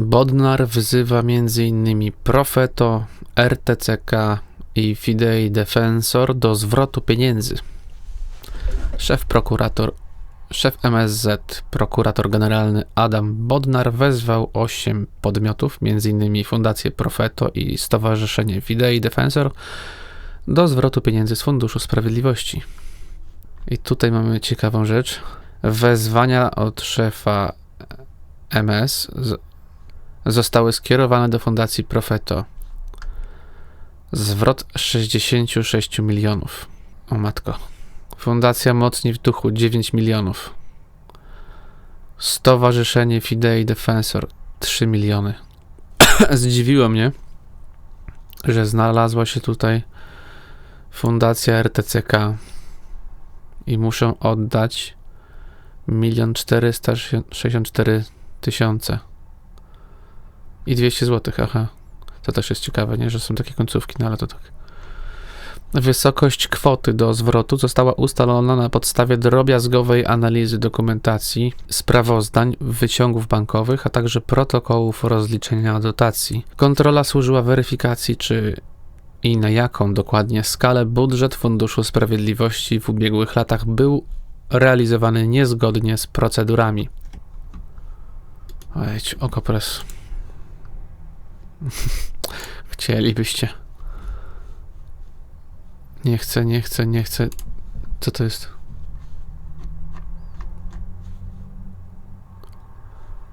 Bodnar wzywa m.in. Profeto, RTCK i Fidei Defensor do zwrotu pieniędzy. Szef prokurator, szef MSZ, prokurator generalny Adam Bodnar wezwał 8 podmiotów, m.in. Fundację Profeto i Stowarzyszenie Fidei Defensor, do zwrotu pieniędzy z Funduszu Sprawiedliwości. I tutaj mamy ciekawą rzecz. Wezwania od szefa MS zostały skierowane do Fundacji Profeto. Zwrot 66 milionów. O matko. Fundacja Mocni w Duchu 9 milionów. Stowarzyszenie Fidei Defensor 3 miliony. Zdziwiło mnie, że znalazła się tutaj Fundacja RTCK i muszą oddać 1 464 tysiące i 200 zł, aha. To też jest ciekawe, nie? Że są takie końcówki, no ale to tak. Wysokość kwoty do zwrotu została ustalona na podstawie drobiazgowej analizy dokumentacji, sprawozdań, wyciągów bankowych, a także protokołów rozliczenia dotacji. Kontrola służyła weryfikacji, czy i na jaką dokładnie skalę budżet Funduszu Sprawiedliwości w ubiegłych latach był realizowany niezgodnie z procedurami. Ojej, okopres. Chcielibyście. Nie chcę, nie chcę, nie chcę. Co to jest?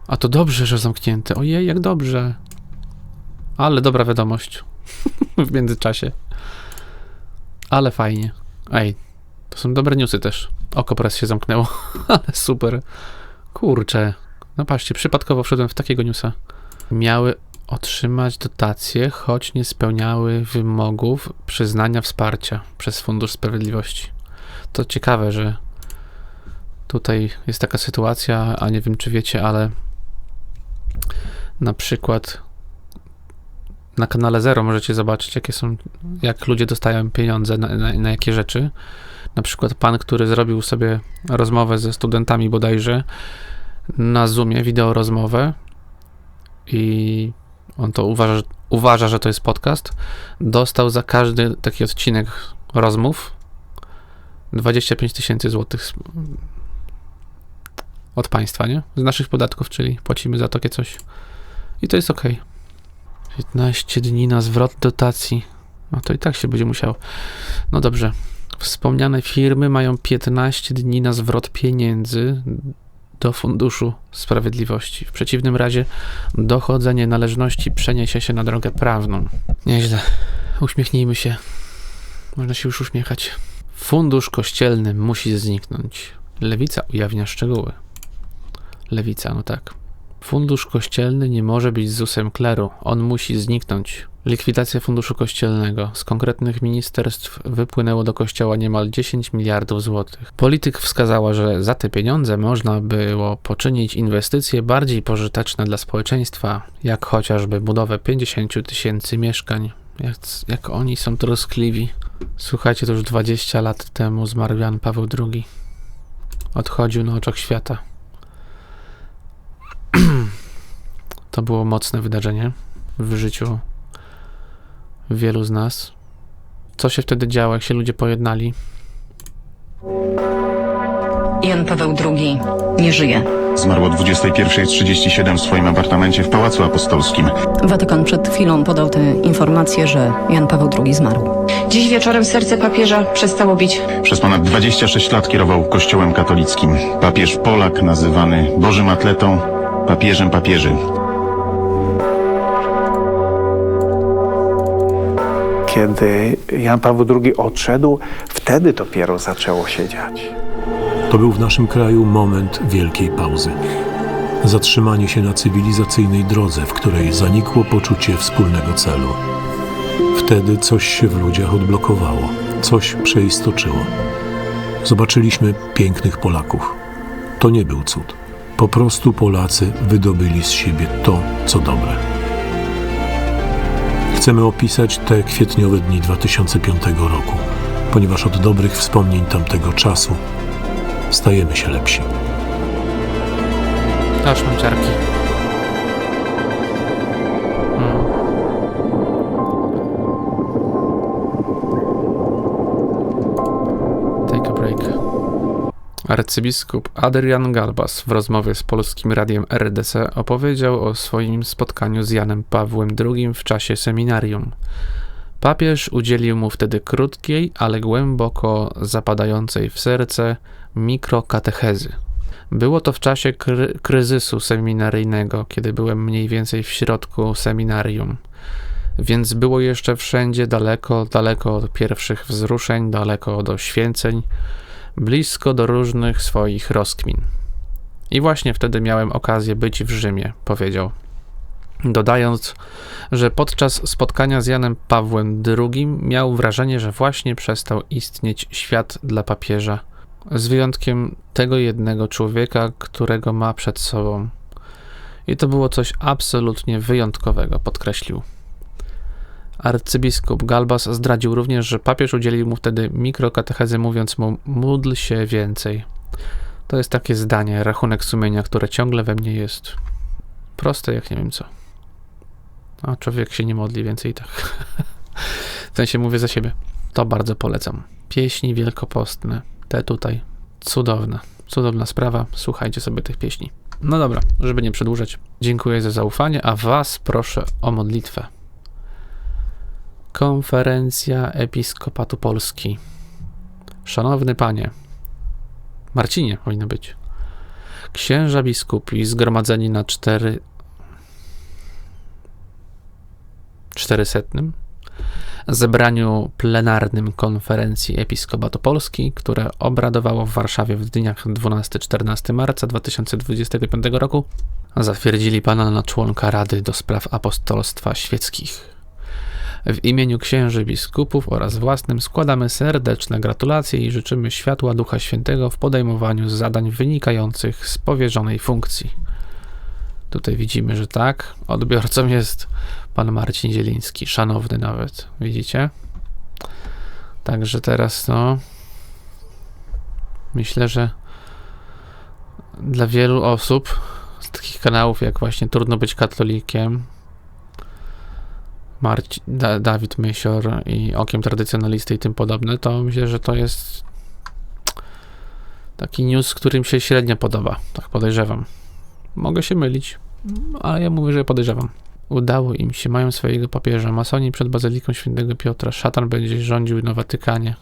A to dobrze, że zamknięte. Ojej, jak dobrze. Ale dobra wiadomość. w międzyczasie. Ale fajnie. Ej, to są dobre newsy też. Okopres się zamknęło. Ale super. Kurczę. No patrzcie, przypadkowo wszedłem w takiego newsa. Miały otrzymać dotacje, choć nie spełniały wymogów przyznania wsparcia przez Fundusz Sprawiedliwości. To ciekawe, że tutaj jest taka sytuacja, a nie wiem czy wiecie, ale na przykład na kanale Zero możecie zobaczyć, jakie są, jak ludzie dostają pieniądze na, na, na jakie rzeczy. Na przykład pan, który zrobił sobie rozmowę ze studentami bodajże na Zoomie, wideo rozmowę i on to uważa, uważa, że to jest podcast, dostał za każdy taki odcinek rozmów 25 tysięcy złotych od państwa, nie? Z naszych podatków, czyli płacimy za takie coś. I to jest ok. 15 dni na zwrot dotacji. No to i tak się będzie musiał. No dobrze. Wspomniane firmy mają 15 dni na zwrot pieniędzy do Funduszu Sprawiedliwości. W przeciwnym razie dochodzenie należności przeniesie się na drogę prawną. Nieźle. Uśmiechnijmy się. Można się już uśmiechać. Fundusz kościelny musi zniknąć. Lewica ujawnia szczegóły. Lewica, no tak. Fundusz kościelny nie może być ZUS-em kleru. On musi zniknąć. Likwidacja funduszu kościelnego. Z konkretnych ministerstw wypłynęło do kościoła niemal 10 miliardów złotych. Polityk wskazała, że za te pieniądze można było poczynić inwestycje bardziej pożyteczne dla społeczeństwa, jak chociażby budowę 50 tysięcy mieszkań. Jak, jak oni są troskliwi. Słuchajcie, to już 20 lat temu zmarł Jan Paweł II. Odchodził na oczach świata. To było mocne wydarzenie w życiu wielu z nas. Co się wtedy działo, jak się ludzie pojednali? Jan Paweł II nie żyje. Zmarł o 21.37 w swoim apartamencie w Pałacu Apostolskim. Watykan przed chwilą podał tę informację, że Jan Paweł II zmarł. Dziś wieczorem serce papieża przestało bić. Przez ponad 26 lat kierował Kościołem katolickim. Papież Polak, nazywany Bożym Atletą, papieżem papieży. Kiedy Jan Paweł II odszedł, wtedy dopiero zaczęło się dziać. To był w naszym kraju moment wielkiej pauzy. Zatrzymanie się na cywilizacyjnej drodze, w której zanikło poczucie wspólnego celu. Wtedy coś się w ludziach odblokowało, coś przeistoczyło. Zobaczyliśmy pięknych Polaków. To nie był cud. Po prostu Polacy wydobyli z siebie to, co dobre. Chcemy opisać te kwietniowe dni 2005 roku, ponieważ od dobrych wspomnień tamtego czasu stajemy się lepsi. Aż mam ciarki. Arcybiskup Adrian Galbas w rozmowie z polskim radiem RDC opowiedział o swoim spotkaniu z Janem Pawłem II w czasie seminarium. Papież udzielił mu wtedy krótkiej, ale głęboko zapadającej w serce mikrokatechezy. Było to w czasie kry- kryzysu seminaryjnego, kiedy byłem mniej więcej w środku seminarium. Więc było jeszcze wszędzie daleko, daleko od pierwszych wzruszeń, daleko do święceń, blisko do różnych swoich rozkmin. I właśnie wtedy miałem okazję być w Rzymie, powiedział. Dodając, że podczas spotkania z Janem Pawłem II miał wrażenie, że właśnie przestał istnieć świat dla papieża, z wyjątkiem tego jednego człowieka, którego ma przed sobą. I to było coś absolutnie wyjątkowego, podkreślił. Arcybiskup Galbas zdradził również, że papież udzielił mu wtedy mikrokatechezy, mówiąc mu: módl się więcej. To jest takie zdanie, rachunek sumienia, które ciągle we mnie jest. Proste jak nie wiem co. A człowiek się nie modli więcej i tak. w sensie mówię za siebie. To bardzo polecam. Pieśni wielkopostne. Te tutaj. Cudowne. Cudowna sprawa. Słuchajcie sobie tych pieśni. No dobra, żeby nie przedłużać. Dziękuję za zaufanie, a was proszę o modlitwę. Konferencja Episkopatu Polski. Szanowny Panie, Marcinie powinno być. Księża biskupi zgromadzeni na cztery... czterysetnym zebraniu plenarnym Konferencji Episkopatu Polski, które obradowało w Warszawie w dniach 12-14 marca 2025 roku, zatwierdzili Pana na członka Rady do Spraw Apostolstwa Świeckich. W imieniu księży biskupów oraz własnym składamy serdeczne gratulacje i życzymy światła Ducha Świętego w podejmowaniu zadań wynikających z powierzonej funkcji. Tutaj widzimy, że tak, odbiorcą jest pan Marcin Zieliński, szanowny nawet, widzicie? Także teraz, no, myślę, że dla wielu osób z takich kanałów jak właśnie Trudno być katolikiem, Marci, da, Dawid Mysior i Okiem Tradycjonalisty i tym podobne, to myślę, że to jest taki news, którym się średnio podoba, tak podejrzewam. Mogę się mylić, ale ja mówię, że podejrzewam. Udało im się, mają swojego papieża. Masoni przed Bazyliką Świętego Piotra. Szatan będzie rządził na Watykanie.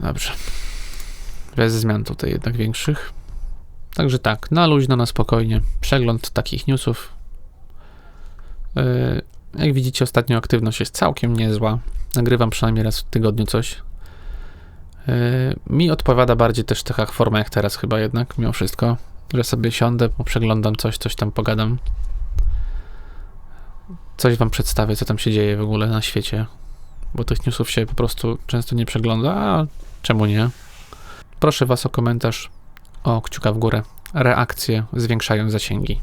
Dobrze. Bez zmian tutaj jednak większych. Także tak, na luźno, na spokojnie. Przegląd takich newsów. Yy, jak widzicie, ostatnio aktywność jest całkiem niezła. Nagrywam przynajmniej raz w tygodniu coś. Yy, mi odpowiada bardziej też taka forma jak teraz chyba jednak, mimo wszystko, że sobie siądę, przeglądam coś, coś tam pogadam. Coś wam przedstawię, co tam się dzieje w ogóle na świecie, bo tych newsów się po prostu często nie przegląda, a czemu nie? Proszę was o komentarz, o kciuka w górę. Reakcje zwiększają zasięgi.